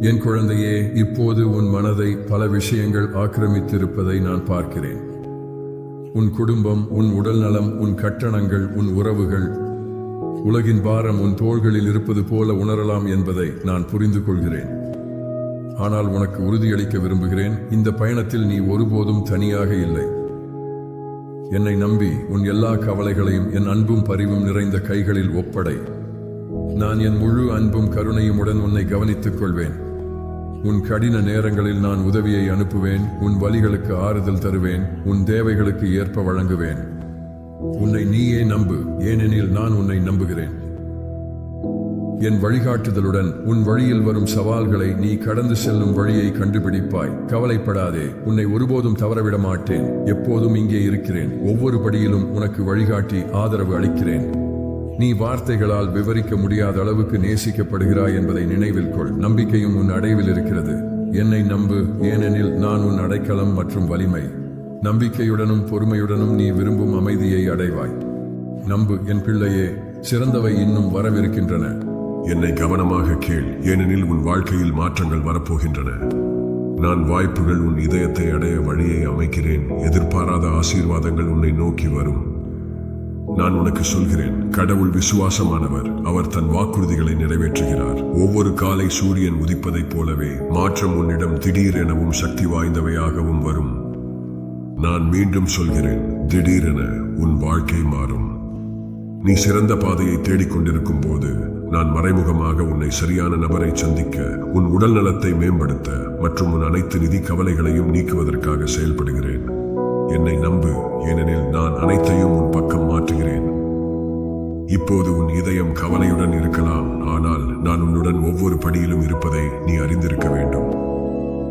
என் குழந்தையே இப்போது உன் மனதை பல விஷயங்கள் ஆக்கிரமித்திருப்பதை நான் பார்க்கிறேன். உன் குடும்பம் உன் உடல் நலம் உன் கட்டணங்கள் உன் உறவுகள் உலகின் பாரம் உன் தோள்களில் இருப்பது போல உணரலாம் என்பதை நான் புரிந்து கொள்கிறேன். ஆனால் உனக்கு உறுதியளிக்க விரும்புகிறேன் இந்த பயணத்தில் நீ ஒருபோதும் தனியாக இல்லை. என்னை நம்பி உன் எல்லா கவலைகளையும் என் அன்பும் பரிவும் நிறைந்த கைகளில் ஒப்படை. நான் என் முழு அன்பும் கருணையும் உடன் உன்னை கவனித்துக் கொள்வேன். உன் கடின நேரங்களில் நான் உதவியை அனுப்புவேன். உன் வழிகளுக்கு ஆறுதல் தருவேன். உன் தேவைகளுக்கு ஏற்ப வழங்குவேன். உன்னை நீயே நம்பு. ஏனெனில் நான் உன்னை நம்புகிறேன். என் வழிகாட்டுதலுடன் உன் வழியில் வரும் சவால்களை நீ கடந்து செல்லும் வழியை கண்டுபிடிப்பாய். கவலைப்படாதே. உன்னை ஒருபோதும் தவறவிட மாட்டேன் எப்போதும் இங்கே இருக்கிறேன். ஒவ்வொரு படியிலும் உனக்கு வழிகாட்டி ஆதரவு அளிக்கிறேன். நீ வார்த்தைகளால் விவரிக்க முடியாத அளவுக்கு நேசிக்கப்படுகிறாய் என்பதை நினைவில் கொள். நம்பிக்கையும் உன் அடைவில் இருக்கிறது. என்னை நம்பு. ஏனெனில் நான் உன் அடைக்கலம் மற்றும் வலிமை. நம்பிக்கையுடனும் பொறுமையுடனும் நீ விரும்பும் அமைதியை அடைவாய். நம்பு. என் பிள்ளையே சிறந்தவை இன்னும் வரவிருக்கின்றன. என்னை கவனமாக கேள். ஏனெனில் உன் வாழ்க்கையில் மாற்றங்கள் வரப்போகின்றன. நான் வாய்ப்புகள் உன் இதயத்தை அடைய வழியை அமைக்கிறேன். எதிர்பாராத ஆசீர்வாதங்கள் உன்னை நோக்கி வரும். நான் உனக்கு சொல்கிறேன் கடவுள் விசுவாசமானவர். அவர் தன் வாக்குறுதிகளை நிறைவேற்றுகிறார். ஒவ்வொரு காலை சூரியன் உதிப்பதைப் போலவே மாற்றம் உன்னிடம் திடீரெனவும் சக்தி வாய்ந்தவையாகவும் வரும். நான் மீண்டும் சொல்கிறேன் திடீரென உன் வாழ்க்கை மாறும். நீ சிறந்த பாதையை தேடிக்கொண்டிருக்கும் போது நான் மறைமுகமாக உன்னை சரியான நபரை சந்திக்க உன் உடல் நலத்தை மேம்படுத்த மற்றும் உன் அனைத்து நிதி கவலைகளையும் நீக்குவதற்காக செயல்படுகிறேன். என்னை நம்பு ஏனெனில் நான் அனைத்தையும் உன் பக்கம் மாற்றுகிறேன். இப்போது உன் இதயம் கவலையுடன் இருக்கலாம் ஆனால் நான் உன்னுடன் ஒவ்வொரு படியிலும் இருப்பதை நீ அறிந்திருக்க வேண்டும்.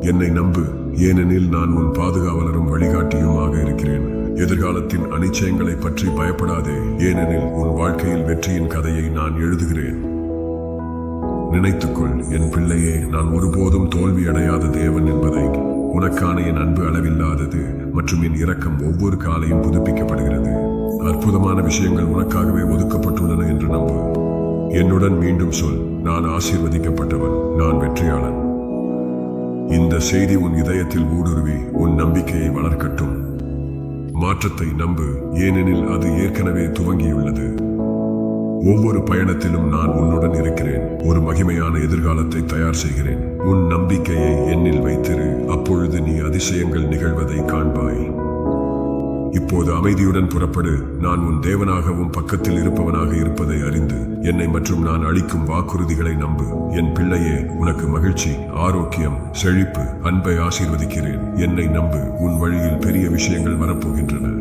என்னை நம்பு ஏனெனில் நான் உன் பாதுகாவலரும் வழிகாட்டியுமாக இருக்கிறேன். எதிர்காலத்தின் அனிச்சயங்களை பற்றி பயப்படாதே ஏனெனில் உன் வாழ்க்கையில் வெற்றியின் கதையை நான் எழுதுகிறேன். நினைத்துக்கொள் என் பிள்ளையே நான் ஒருபோதும் தோல்வி அடையாத தேவன் என்பதை உனக்கான என் அன்பு அளவில்லாதது மற்றும் என் இரக்கம் ஒவ்வொரு காலையும் புதுப்பிக்கப்படுகிறது. அற்புதமான விஷயங்கள் உனக்காகவே ஒதுக்கப்பட்டுள்ளன என்று நம்பு. என்னுடன் மீண்டும் சொல் நான் ஆசீர்வதிக்கப்பட்டவன் நான் வெற்றியாளன். இந்த செய்தி உன் இதயத்தில் ஊடுருவி உன் நம்பிக்கையை வளர்க்கட்டும். மாற்றத்தை நம்பு ஏனெனில் அது ஏற்கனவே துவங்கியுள்ளது. ஒவ்வொரு பயணத்திலும் நான் உன்னுடன் இருக்கிறேன் ஒரு மகிமையான எதிர்காலத்தை தயார் செய்கிறேன். உன் நம்பிக்கையை என்னில் வைத்திரு. அதிசயங்கள் நிகழ்வதை காண்பாய். இப்போது அமைதியுடன் புறப்படு. நான் உன் தேவனாகவும் பக்கத்தில் இருப்பவனாக இருப்பதை அறிந்து என்னை மற்றும் நான் அளிக்கும் வாக்குறுதிகளை நம்பு. என் பிள்ளையே உனக்கு மகிழ்ச்சி ஆரோக்கியம் செழிப்பு அன்பை ஆசீர்வதிக்கிறேன். என்னை நம்பு. உன் வழியில் பெரிய விஷயங்கள் வரப்போகின்றன.